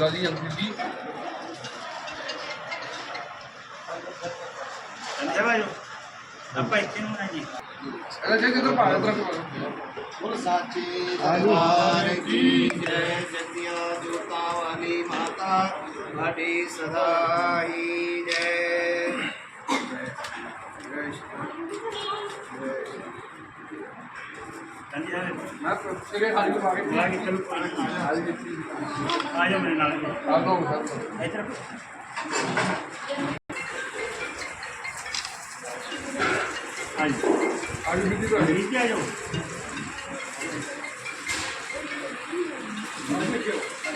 ਹੌਸਲਾ ਦੀ। ਅੰਗਰੇਜ਼ੀ ਅੰਦੇ ਭਾਈ ਆਪਾਂ ਇੱਥੇ ਨੂੰ ਨਾ ਅਰੇ ਜੇ ਕਿਤੇ ਭਾਰਤ ਰਖ ਬੋਲ ਸਾਚੀ ਦਰਬਾਰ ਕੀ ਜੈ ਜਤਿਆ ਜੋਤਾਂ ਵਾਲੀ ਮਾਤਾ ਸਾਡੀ ਸਦਾਈ ਜੈ। ਮੈਂ ਸਿਰੇ ਹਾਲੀ ਪਾ ਕੇ ਮੈਂ ਚਲੋ ਹਾਲੀ ਦਿੱਤੀ ਆ ਜਾ ਮੇਰੇ ਨਾਲ ਆ ਦੋ ਸਰ ਇੱਧਰ ਹਾਂਜੀ। ਅੱਜ ਵੀ ਦੀ ਘੜੀ ਕਿ ਆ ਜਾਓ।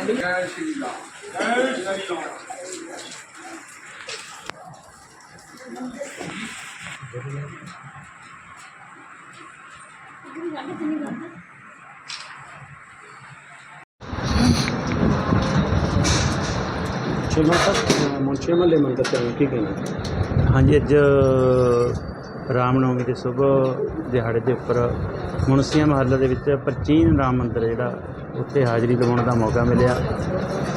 ਜੈ ਸ਼੍ਰੀ ਰਾਮ। ਜੈ ਸ਼੍ਰੀ ਰਾਮ। राम ਛੇਵਾਂ ਤੱਕ ਮੁੰਸ਼ੀ ਮਹੱਲੇ ਮੰਦਰ ਤੇ ਕੀ ਕਹਿਣਾ ਹਾਂਜੀ, ਅੱਜ ਰਾਮਨੌਮੀ ਦੇ ਸ਼ੁਭ ਦਿਹਾੜੇ ਦੇ ਉੱਪਰ ਮੁਨਸੀਆਂ ਮਹੱਲੇ ਦੇ ਵਿੱਚ ਪ੍ਰਾਚੀਨ ਰਾਮ ਮੰਦਰ ਜਿਹੜਾ, ਉੱਥੇ ਹਾਜ਼ਰੀ ਲਵਾਉਣ ਦਾ ਮੌਕਾ ਮਿਲਿਆ।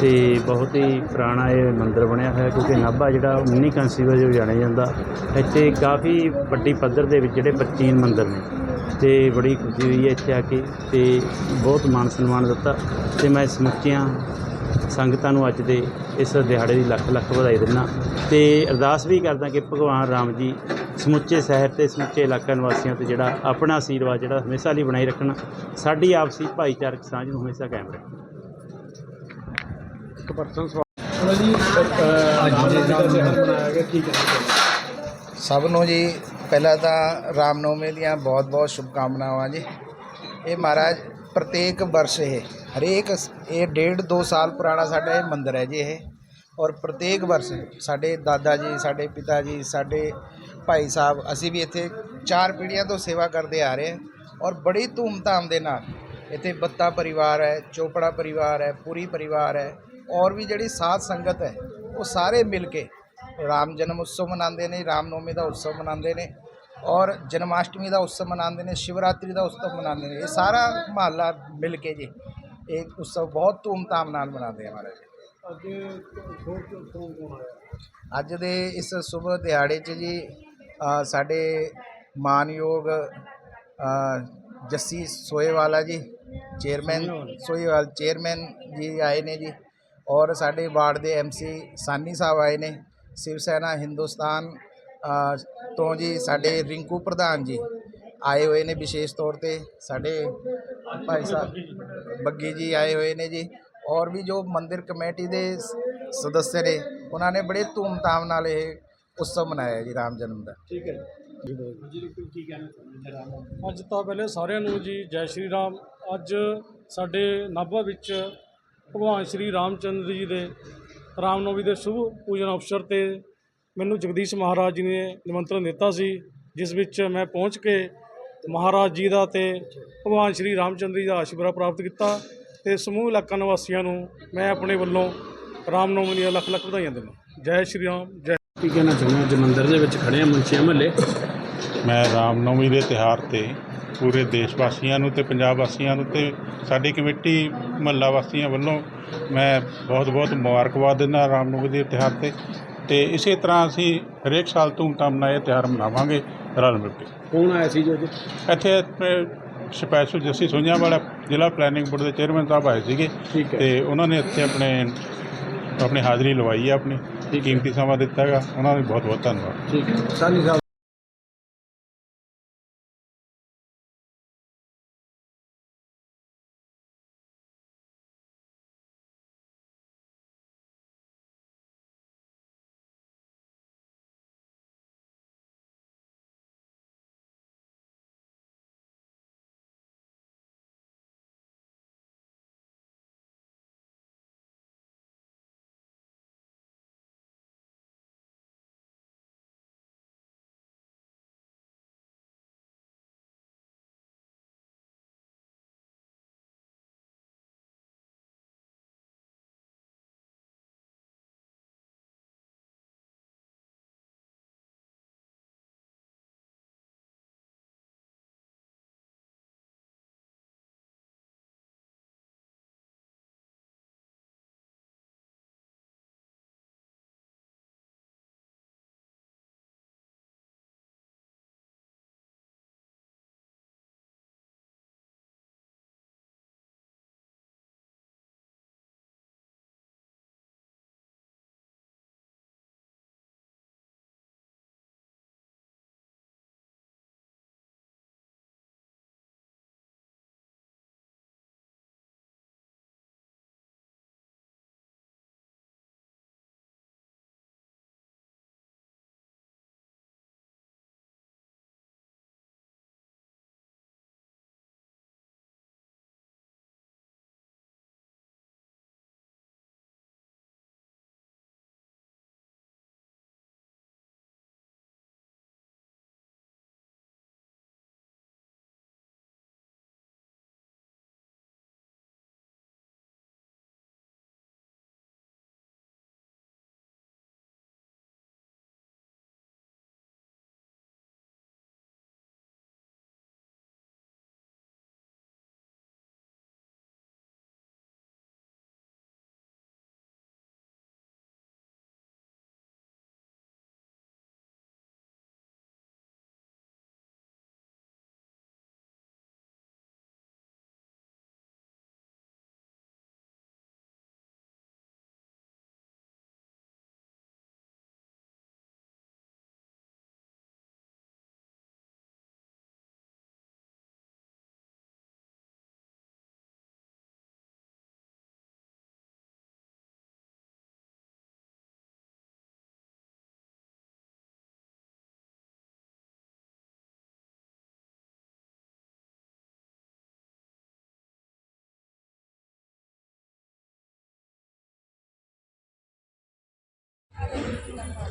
ਤੇ ਬਹੁਤ ਹੀ ਪੁਰਾਣਾ ਇਹ ਮੰਦਰ ਬਣਿਆ ਹੋਇਆ, ਕਿਉਂਕਿ ਨਾਭਾ ਜਿਹੜਾ 19 ਕੰਸੀ ਵਜੋਂ ਜਾਣਿਆ ਜਾਂਦਾ। ਇੱਥੇ ਕਾਫੀ ਵੱਡੀ ਪੱਧਰ ਦੇ ਵਿੱਚ ਜਿਹੜੇ ਪ੍ਰਾਚੀਨ ਮੰਦਰ ਨੇ, ਤੇ ਬੜੀ ਖੁਸ਼ੀ ਹੋਈ ਹੈ ਇੱਥੇ ਆ ਕੇ, ਤੇ ਬਹੁਤ ਮਾਨ ਸਨਮਾਨ ਦਿੱਤਾ। ਤੇ ਮੈਂ ਸਮੁੱਚੀਆਂ ਸੰਗਤਾਂ ਨੂੰ ਅੱਜ ਦੇ ਇਸ ਦਿਹਾੜੇ ਦੀ ਲੱਖ ਲੱਖ ਵਧਾਈ ਦਿੰਦਾ। ਤੇ ਅਰਦਾਸ ਵੀ ਕਰਦਾ ਕਿ ਭਗਵਾਨ ਰਾਮ ਜੀ ਸਮੁੱਚੇ ਸ਼ਹਿਰ ਤੇ ਸਮੁੱਚੇ ਇਲਾਕਾ ਨਿਵਾਸੀਆਂ ਤੇ ਜਿਹੜਾ ਆਪਣਾ ਆਸ਼ੀਰਵਾਦ ਜਿਹੜਾ ਹਮੇਸ਼ਾ ਲਈ ਬਣਾਈ ਰੱਖਣ ਸਾਡੀ ਆਪਸੀ ਭਾਈਚਾਰਕ ਸਾਂਝ ਨੂੰ ਹਮੇਸ਼ਾ ਕਾਇਮ ਰੱਖਣ। ਇੱਕ ਪਰਸਨ ਸਵਾਲ ਜੀ। ਅੱਜ ਦੇ ਗਿਆ ਸਭ ਨੂੰ ਜੀ ਪਹਿਲਾਂ ਤਾਂ ਰਾਮਨੌਮੀ ਦੀਆਂ ਬਹੁਤ-ਬਹੁਤ ਸ਼ੁਭਕਾਮਨਾਵਾਂ ਜੀ। ਇਹ ਮਹਾਰਾਜ ਪ੍ਰਤੇਕ ਵਰਸ਼ ਇਹ ਹਰੇਕ ਸ- ਇਹ ਡੇਢ ਦੋ ਸਾਲ ਪੁਰਾਣਾ ਸਾਡਾ ਇਹ ਮੰਦਿਰ ਹੈ ਜੀ ਇਹ ਔਰ ਪ੍ਰਤੇਕ ਵਰਸ਼ ਸਾਡੇ ਦਾਦਾ ਜੀ ਸਾਡੇ ਪਿਤਾ ਜੀ ਸਾਡੇ ਭਾਈ ਸਾਹਿਬ ਅਸੀਂ ਵੀ ਇੱਥੇ ਚਾਰ ਪੀੜ੍ਹੀਆਂ ਤੋਂ ਸੇਵਾ ਕਰਦੇ ਆ ਰਹੇ ਹਾਂ ਔਰ ਬੜੀ ਧੂਮਧਾਮ ਦੇ ਨਾਲ ਇੱਥੇ ਬੱਤਾ ਪਰਿਵਾਰ ਹੈ ਚੋਪੜਾ ਪਰਿਵਾਰ ਹੈ ਪੂਰੀ ਪਰਿਵਾਰ ਹੈ ਔਰ ਵੀ ਜਿਹੜੀ ਸਾਧ ਸੰਗਤ ਹੈ ਉਹ ਸਾਰੇ ਮਿਲ ਕੇ ਰਾਮ ਜਨਮ ਉਤਸਵ ਮਨਾਉਂਦੇ ਨੇ ਰਾਮਨੌਮੀ ਦਾ ਉਤਸਵ ਮਨਾਉਂਦੇ ਨੇ ਔਰ ਜਨਮਾਸ਼ਟਮੀ ਦਾ ਉਤਸਵ ਮਨਾਉਂਦੇ ਨੇ ਸ਼ਿਵਰਾਤਰੀ ਦਾ ਉਤਸਵ ਮਨਾਉਂਦੇ ਨੇ। ਇਹ ਸਾਰਾ ਮਹੱਲਾ ਮਿਲ ਕੇ ਜੀ ਇਹ ਉਤਸਵ ਬਹੁਤ ਧੂਮਧਾਮ ਨਾਲ ਮਨਾਉਂਦੇ ਆ ਮਹਾਰਾਜ ਅੱਜ ਦੇ ਇਸ ਸ਼ੁਭ ਦਿਹਾੜੇ 'ਚ ਜੀ ਸਾਡੇ ਮਾਨਯੋਗ ਜੱਸੀ ਸੋਏਵਾਲਾ ਜੀ ਚੇਅਰਮੈਨ ਸੋਏਵਾਲ ਚੇਅਰਮੈਨ ਜੀ ਆਏ ਨੇ ਜੀ। ਔਰ ਸਾਡੇ ਵਾਰਡ ਦੇ ਐਮਸੀ ਸਾਨੀ ਸਾਹਿਬ ਆਏ ਨੇ। ਸ਼ਿਵ ਸੈਨਾ ਹਿੰਦੁਸਤਾਨ ਤੋਂ ਜੀ ਸਾਡੇ ਰਿੰਕੂ ਪ੍ਰਧਾਨ ਜੀ ਆਏ ਹੋਏ ਨੇ ਵਿਸ਼ੇਸ਼ ਤੌਰ ਤੇ। ਸਾਡੇ ਭਾਈ ਸਾਹਿਬ ਬੱਗੀ ਜੀ ਆਏ ਹੋਏ ਨੇ ਜੀ। ਔਰ ਵੀ ਜੋ ਮੰਦਿਰ ਕਮੇਟੀ ਦੇ ਸ- ਸਦੱਸਿਆ ਨੇ ਉਹਨਾਂ ਨੇ ਬੜੇ ਧੂਮਧਾਮ ਨਾਲ ਇਹ ਉਤਸਵ ਮਨਾਇਆ ਜੀ ਰਾਮ ਜਨਮ ਦਾ ਠੀਕ ਹੈ ਅੱਜ ਤਾਂ ਪਹਿਲੇ ਸਾਰਿਆਂ ਨੂੰ ਜੀ ਜੈ ਸ਼੍ਰੀ ਰਾਮ। ਅੱਜ ਸਾਡੇ ਨਾਭਾ ਵਿੱਚ ਭਗਵਾਨ ਸ਼੍ਰੀ ਰਾਮਚੰਦਰ ਜੀ ਦੇ ਰਾਮਨੌਮੀ ਦੇ ਸ਼ੁਭ ਪੂਜਨ ਅਵਸਰ ਤੇ ਮੈਨੂੰ ਜਗਦੀਸ਼ ਮਹਾਰਾਜ ਜੀ ਨੇ ਨਿਮੰਤਰਣ ਦਿੱਤਾ ਸੀ ਜਿਸ ਵਿੱਚ ਮੈਂ ਪਹੁੰਚ ਕੇ ਮਹਾਰਾਜ ਜੀ ਦਾ ਤੇ ਭਗਵਾਨ ਸ਼੍ਰੀ ਰਾਮਚੰਦਰ ਜੀ ਦਾ ਆਸ਼ੀਰਵਾਦ ਪ੍ਰਾਪਤ ਕੀਤਾ ਤੇ ਸਮੂਹ ਇਲਾਕਾ ਨਿਵਾਸੀਆਂ ਨੂੰ ਮੈਂ ਆਪਣੇ ਵੱਲੋਂ ਰਾਮਨੌਮੀ ਦੀਆਂ ਲੱਖ ਲੱਖ ਵਧਾਈਆਂ ਦਿੰਦਾ ਜੈ ਸ਼੍ਰੀ ਰਾਮ ਜੈ ਕੀ ਕਹਿਣਾ ਚਾਹੁੰਦੇ ਅੱਜ ਮੰਦਿਰ ਦੇ ਵਿੱਚ ਖੜੇ ਆ ਮੁੰਸ਼ੀ ਮਹੱਲੇ। ਮੈਂ ਰਾਮਨੌਮੀ ਦੇ ਤਿਉਹਾਰ ਤੇ ਪੂਰੇ ਦੇਸ਼ ਵਾਸੀਆਂ ਨੂੰ ਤੇ ਪੰਜਾਬ ਵਾਸੀਆਂ ਨੂੰ ਤੇ ਸਾਡੀ ਕਮੇਟੀ ਮਹੱਲਾ ਵਾਸੀਆਂ ਵੱਲੋਂ ਮੈਂ ਬਹੁਤ-ਬਹੁਤ ਮੁਬਾਰਕਬਾਦ ਦਿੰਦਾ ਰਾਮਨੌਮੀ ਦੇ ਤਿਉਹਾਰ ਤੇ। ਤੇ ਇਸੇ ਤਰ੍ਹਾਂ ਅਸੀਂ ਹਰੇਕ ਸਾਲ ਧੂਮਧਾਮ ਨਾਲ ਇਹ ਤਿਉਹਾਰ ਮਨਾਵਾਂਗੇ ਰਲ ਮਿਲ ਕੇ। ਕੌਣ ਆਇਆ ਸੀ ਜੋ ਜੀ ਇੱਥੇ ਸਪੈਸ਼ਲ ਜੱਸੀ ਸੋਈਆਂ ਵਾਲਾ ਜ਼ਿਲ੍ਹਾ ਪਲੈਨਿੰਗ ਬੋਰਡ ਦੇ ਚੇਅਰਮੈਨ ਸਾਹਿਬ ਆਏ ਸੀਗੇ ਠੀਕ ਹੈ। ਤੇ ਉਹਨਾਂ ਨੇ ਇੱਥੇ ਆਪਣੇ ਆਪਣੀ ਹਾਜ਼ਰੀ ਲਵਾਈ ਹੈ ਆਪਣੀ। ਕੀਮਤੀ ਸਮਾਂ ਦਿੱਤਾ ਹੈਗਾ ਉਹਨਾਂ ਦਾ ਬਹੁਤ ਬਹੁਤ ਧੰਨਵਾਦ। ਠੀਕ ਹੈ। ਸਾਨੀ ਸਾਹਿਬ Gracias.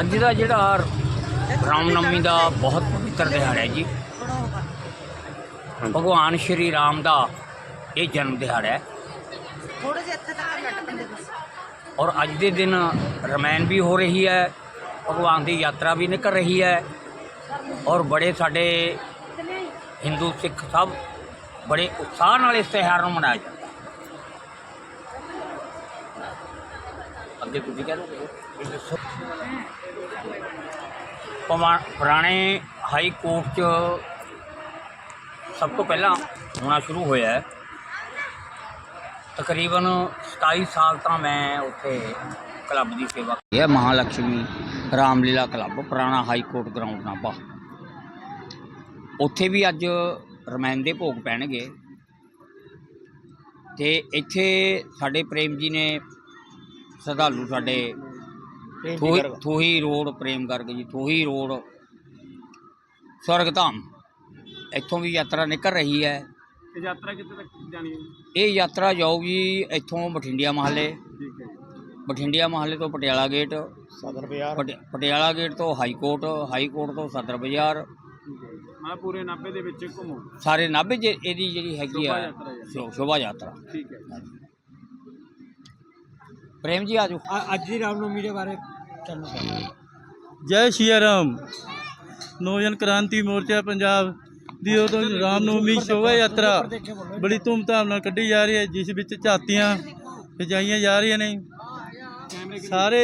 ਅੱਜ ਦਾ ਜਿਹੜਾ ਰਾਮਨਵਮੀ ਦਾ ਬਹੁਤ ਪਵਿੱਤਰ ਦਿਹਾੜਾ ਹੈ ਜੀ। ਭਗਵਾਨ ਸ਼੍ਰੀ ਰਾਮ ਦਾ ਇਹ ਜਨਮ ਦਿਹਾੜਾ ਹੈ। ਔਰ ਅੱਜ ਦੇ ਦਿਨ ਰਮਾਇਣ ਵੀ ਹੋ ਰਹੀ ਹੈ ਭਗਵਾਨ ਦੀ ਯਾਤਰਾ ਵੀ ਨਿਕਲ ਰਹੀ ਹੈ। ਔਰ ਬੜੇ ਸਾਡੇ ਹਿੰਦੂ ਸਿੱਖ ਸਭ ਬੜੇ ਉਤਸ਼ਾਹ ਨਾਲ ਇਸ ਤਿਉਹਾਰ ਨੂੰ ਮਨਾਇਆ ਜਾਂਦਾ ਹੈ ਅੱਗੇ ਤੁਸੀਂ ਕਹਿ ਰਹੇ ਹੋ ਪੁਰਾਣੇ ਹਾਈ ਕੋਰਟ 'ਚ ਸਭ ਤੋਂ ਪਹਿਲਾਂ ਹੋਣਾ ਸ਼ੁਰੂ ਹੋਇਆ ਹੈ। ਤਕਰੀਬਨ 27 ਸਾਲ ਤਾਂ ਮੈਂ ਉੱਥੇ ਕਲੱਬ ਦੀ ਸੇਵਾ ਕੀਤੀ। ਹੈ ਮਹਾਲక్ష్ਮੀ ਰਾਮਲੀਲਾ ਕਲੱਬ, ਪੁਰਾਣਾ ਹਾਈ ਕੋਰਟ ਗਰਾਊਂਡ ਨਾਭਾ। ਉੱਥੇ ਵੀ ਅੱਜ ਰਮਾਇਣ ਦੇ ਭੋਗ ਪੈਣਗੇ। ਤੇ ਇੱਥੇ ਸਾਡੇ ਪ੍ਰੇਮ ਜੀ ਨੇ ਸ਼ਰਧਾਲੂ ਸਾਡੇ ਥੋਹੀ ਥੋਹੀ ਰੋਡ ਪ੍ਰੇਮ ਗਰਗ ਜੀ ਥੋਹੀ ਰੋਡ। ਸਵਰਗਧਾਮ ਇੱਥੋਂ ਵੀ ਯਾਤਰਾ ਨਿਕਲ ਰਹੀ ਹੈ। ਤੇ ਯਾਤਰਾ ਕਿੱਥੇ ਤੱਕ ਜਾਣੀ ਹੈ ਇਹ ਯਾਤਰਾ ਜਾਊਗੀ ਇੱਥੋਂ ਬਠਿੰਡਿਆ ਮਹੱਲੇ। ਠੀਕ ਹੈ ਬਠਿੰਡਿਆ ਮਹੱਲੇ ਤੋਂ ਪਟਿਆਲਾ ਗੇਟ। ਸਦਰ ਬਾਜ਼ਾਰ। ਪਟਿ- ਪਟਿਆਲਾ ਗੇਟ ਤੋਂ ਹਾਈ ਕੋਰਟ ਹਾਈ ਕੋਰਟ ਤੋਂ ਸਦਰ ਬਾਜ਼ਾਰ। ਮੈਂ ਪੂਰੇ ਨਾਭੇ ਦੇ ਵਿੱਚ ਘੁੰਮੂ। ਸਾਰੇ ਨਾਭੇ 'ਚ ਇਹਦੀ ਜਿਹੜੀ ਹੈਗੀ ਆ ਸ਼ੋਭਾ ਯਾਤਰਾ ਠੀਕ ਹੈ। ਪ੍ਰੇਮ ਜੀ ਆਜੋ ਅੱਜ ਦੀ ਰਾਮਨਵਮੀ ਦੇ ਬਾਰੇ ਚੱਲਣਾ ਜੈ ਸ਼੍ਰੀ ਰਾਮ। ਨੌਜਨ ਕ੍ਰਾਂਤੀ ਮੋਰਚਾ ਪੰਜਾਬ ਦੀ ਉਦੋਂ ਰਾਮਨਵਮੀ ਸ਼ੋਭਾ ਯਾਤਰਾ ਬੜੀ ਧੂਮਧਾਮ ਨਾਲ ਕੱਢੀ ਜਾ ਰਹੀ ਹੈ ਜਿਸ ਵਿੱਚ ਝਾਤੀਆਂ ਸਜਾਈਆਂ ਜਾ ਰਹੀਆਂ ਨੇ। ਸਾਰੇ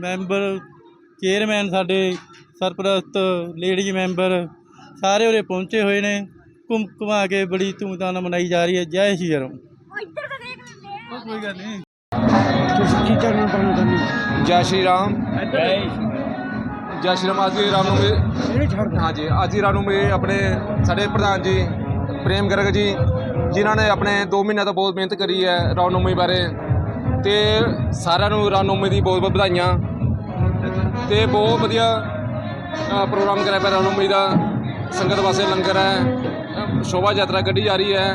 ਮੈਂਬਰ ਚੇਅਰਮੈਨ ਸਾਡੇ ਸਰਪ੍ਰਸਤ ਲੇਡੀਜ਼ ਮੈਂਬਰ ਸਾਰੇ ਉਰੇ ਪਹੁੰਚੇ ਹੋਏ ਨੇ। ਘੁੰਮ ਘੁਮਾ ਕੇ ਬੜੀ ਧੂਮਧਾਮ ਨਾਲ ਮਨਾਈ ਜਾ ਰਹੀ ਹੈ। ਜੈ ਸ਼੍ਰੀ ਰਾਮ। ਕੋਈ ਗੱਲ ਨਹੀਂ। ਤੁਸੀਂ ਕੀ ਕਰਨਾ ਚਾਹੁੰਦੇ ਚਾਹੁੰਦੇ ਜੈ ਸ਼੍ਰੀ ਰਾਮ। ਜੈ ਸ਼੍ਰੀ ਰਾਮ। ਅੱਜ ਦੀ ਰਾਮਨਵਮੀ ਇਹਨੇ ਛੱਡ ਹਾਂਜੀ ਅੱਜ ਦੀ ਰਾਮਨਵਮੀ ਆਪਣੇ ਸਾਡੇ ਪ੍ਰਧਾਨ ਜੀ ਪ੍ਰੇਮ ਗਰਗ ਜੀ ਜਿਨ੍ਹਾਂ ਨੇ ਆਪਣੇ 2 ਮਹੀਨਿਆਂ ਤੋਂ ਬਹੁਤ ਮਿਹਨਤ ਕਰੀ ਹੈ ਰਾਮਨਵਮੀ ਬਾਰੇ। ਤੇ ਸਾਰਿਆਂ ਨੂੰ ਰਾਮਨਵਮੀ ਦੀ ਬਹੁਤ ਬਹੁਤ ਵਧਾਈਆਂ। ਤੇ ਬਹੁਤ ਵਧੀਆ ਅ, ਪ੍ਰੋਗਰਾਮ ਕਰਿਆ ਪਿਆ ਰਾਮਨਵਮੀ ਦਾ। ਸੰਗਤ ਵਾਸਤੇ ਲੰਗਰ ਹੈ। ਅ, ਸ਼ੋਭਾ ਯਾਤਰਾ ਕੱਢੀ ਜਾ ਰਹੀ ਹੈ।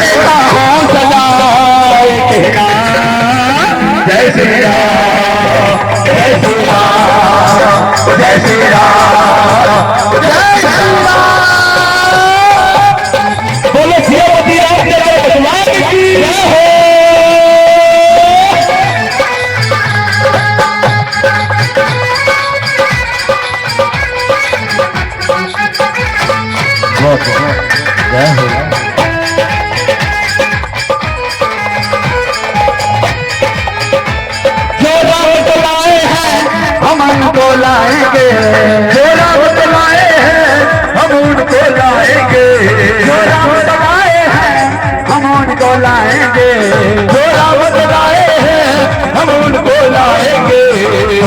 जय श्री राम जय श्री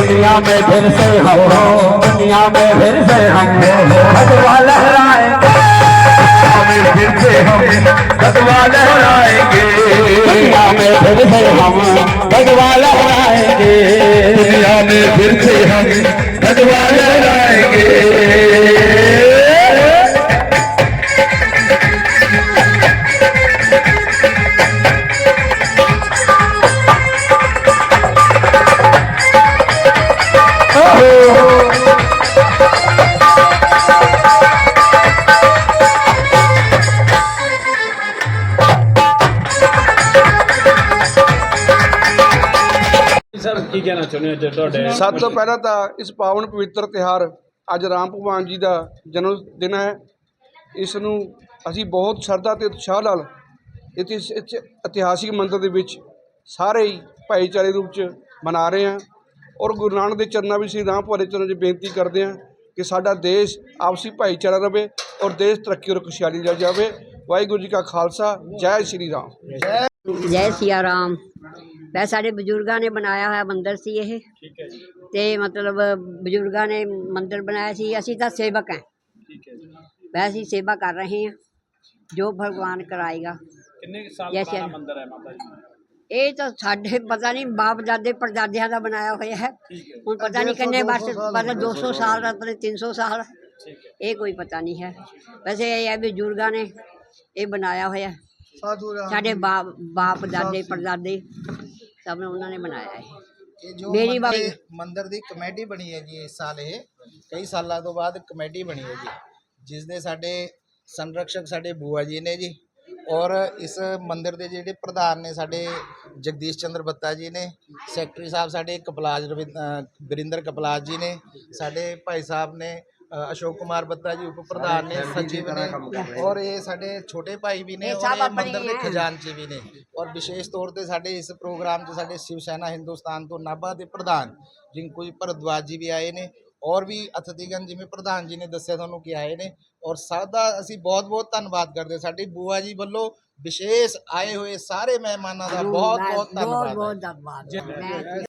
दुनिया में फिर से हम हो दुनिया में फिर से हम हो भगवा लहराएंगे हमें फिर से हम भगवा लहराएंगे दुनिया में फिर से हम भगवा लहराएंगे दुनिया में फिर से हम भगवा लहराएंगे ਕਹਿਣਾ ਚਾਹੁੰਦੇ ਹੋ ਅੱਜ ਤੁਹਾਡੇ ਸਭ ਤੋਂ ਪਹਿਲਾਂ ਤਾਂ ਇਸ ਪਾਵਨ ਪਵਿੱਤਰ ਤਿਹਾਰ ਅੱਜ ਰਾਮ ਭਗਵਾਨ ਜੀ ਦਾ ਜਨਮ ਦਿਨ ਹੈ। ਇਸ ਨੂੰ ਅਸੀਂ ਬਹੁਤ ਸ਼ਰਧਾ ਤੇ ਉਤਸ਼ਾਹ ਨਾਲ ਇੱਥੇ ਇਸ ਇਤਿਹਾਸਿਕ ਮੰਦਰ ਦੇ ਵਿੱਚ ਸਾਰੇ ਹੀ ਭਾਈਚਾਰੇ ਰੂਪ ਚ ਮਨਾ ਰਹੇ ਹਾਂ ਔਰ ਗੁਰੂ ਨਾਨਕ ਦੇ ਚਰਨਾਂ ਵਿੱਚ ਸ੍ਰੀ ਰਾਮ ਭਗਵਾਨ ਦੇ ਚਰਨਾਂ 'ਚ ਬੇਨਤੀ ਕਰਦੇ ਹਾਂ ਕਿ ਸਾਡਾ ਦੇਸ਼ ਆਪਸੀ ਭਾਈਚਾਰਾ ਰਵੇ ਔਰ ਦੇਸ਼ ਤਰੱਕੀ ਔਰ ਖੁਸ਼ਹਾਲੀ ਲੈ ਜਾਵੇ। ਵਾਹਿਗੁਰੂ ਜੀ ਕਾ ਖਾਲਸਾ ਜੈ ਸ਼੍ਰੀ ਰਾਮ। ਜੈ ਸਿਆ ਰਾਮ। ਵੈ ਸਾਡੇ ਬਜ਼ੁਰਗਾਂ ਨੇ ਬਣਾਇਆ ਹੋਇਆ ਮੰਦਿਰ ਸੀ ਇਹ। ਠੀਕ ਹੈ ਜੀ। ਤੇ ਮਤਲਬ ਬਜ਼ੁਰਗਾਂ ਨੇ ਮੰਦਿਰ ਬਣਾਇਆ ਸੀ। ਅਸੀਂ ਤਾਂ ਸੇਵਕ ਹਾਂ। ਠੀਕ ਹੈ ਜੀ। ਵੈ ਅਸੀਂ ਸੇਵਾ ਕਰ ਰਹੇ ਹਾਂ। ਜੋ ਭਗਵਾਨ ਕਰਾਏਗਾ। ਕਿੰਨੇ ਸਾਲ ਜੈਸੇ- ਪੁਰਾਣਾ ਮੰਦਿਰ ਹੈ ਮਾਤਾ ਜੀ? ਇਹ ਤਾਂ ਸਾਡੇ ਪਤਾ ਨਹੀਂ ਬਾਪ ਦਾਦੇ ਪੜਦਾਦਿਆਂ ਦਾ ਬਣਾਇਆ ਹੋਇਆ ਹੈ। ਠੀਕ ਹੈ। ਹੁਣ ਪਤਾ ਨਹੀਂ ਕਿੰਨੇ ਬਸ ਮਤਲਬ 200 ਸਾਲ ਦਾ ਪਤਾ ਨਹੀਂ 300 ਸਾਲ। ਠੀਕ ਹੈ। ਇਹ ਕੋਈ ਪਤਾ ਨਹੀਂ ਹੈ। ਵੈਸੇ ਇਹ ਹੈ ਵੀ ਬਜ਼ੁਰਗਾਂ ਨੇ ਇਹ ਬਣਾਇਆ ਹੋਇਆ। ਸਾਡੇ ਬਾਪ ਬਾਪ ਦਾਦੇ ਪੜਦਾਦੇ ਸਭ ਨੇ ਉਹਨਾਂ ਨੇ ਬਣਾਇਆ ਹੈ ਇਹ ਜੋ ਮੇਰੀ ਬਾਈ- ਮੰਦਿਰ ਦੀ ਕਮੇਟੀ ਬਣੀ ਹੈ ਜੀ ਇਸ ਸਾਲ ਇਹ ਕਈ ਸਾਲਾਂ ਤੋਂ ਬਾਅਦ ਕਮੇਟੀ ਬਣੀ ਹੈ ਜੀ। ਜਿਸ ਦੇ ਸਾਡੇ ਸੰਰਕਸ਼ਕ ਸਾਡੇ ਬੂਆ ਜੀ ਨੇ ਜੀ ਔਰ ਇਸ ਮੰਦਿਰ ਦੇ ਜਿਹੜੇ ਪ੍ਰਧਾਨ ਨੇ ਸਾਡੇ ਜਗਦੀਸ਼ ਚੰਦਰ ਬੱਤਾ ਜੀ ਨੇ ਸੈਕਟਰੀ ਸਾਹਿਬ ਸਾਡੇ ਕਪਲਾਜ ਗੁਰਿੰਦਰ ਕਪਲਾਜ ਜੀ ਨੇ ਸਾਡੇ ਭਾਈ ਸਾਹਿਬ ਨੇ ਅਸ਼ੋਕ ਕੁਮਾਰ ਬੱਤਾ ਜੀ ਉਪ ਪ੍ਰਧਾਨ ਨੇ ਸਚਿਵ ਨੇ ਔਰ ਇਹ ਸਾਡੇ ਛੋਟੇ ਭਾਈ ਵੀ ਨੇ ਇਹ ਔਰ ਸਭ ਇਹ ਆਪਣੇ ਮੰਦਿਰ ਦੇ ਹੈ। ਖਜ਼ਾਨਚੀ ਵੀ ਨੇ। ਔਰ ਵਿਸ਼ੇਸ਼ ਤੌਰ ਤੇ ਸਾਡੇ ਇਸ ਪ੍ਰੋਗਰਾਮ 'ਚ ਸਾਡੇ ਸ਼ਿਵ ਸੈਨਾ ਹਿੰਦੁਸਤਾਨ ਤੋਂ ਨਾਭਾ ਦੇ ਪ੍ਰਧਾਨ ਰਿੰਕੂ ਜੀ ਭਰਦਵਾਜ ਜੀ ਵੀ ਆਏ ਨੇ ਔਰ ਵੀ ਅਤਿਥੀਗਣ ਜਿਵੇਂ ਪ੍ਰਧਾਨ ਜੀ ਨੇ ਦੱਸਿਆ ਤੁਹਾਨੂੰ ਕਿ ਆਏ ਨੇ। ਔਰ ਸਭ ਦਾ ਅਸੀਂ ਬਹੁਤ ਬਹੁਤ ਧੰਨਵਾਦ ਕਰਦੇ ਹਾਂ। ਸਾਡੀ ਬੂਆ ਜੀ ਵੱਲੋਂ ਵਿਸ਼ੇਸ਼ ਆਏ ਹੋਏ ਸਾਰੇ ਮਹਿਮਾਨਾਂ ਦਾ ਬਹੁਤ ਬਹੁਤ ਬਹੁਤ ਧੰਨਵਾਦ।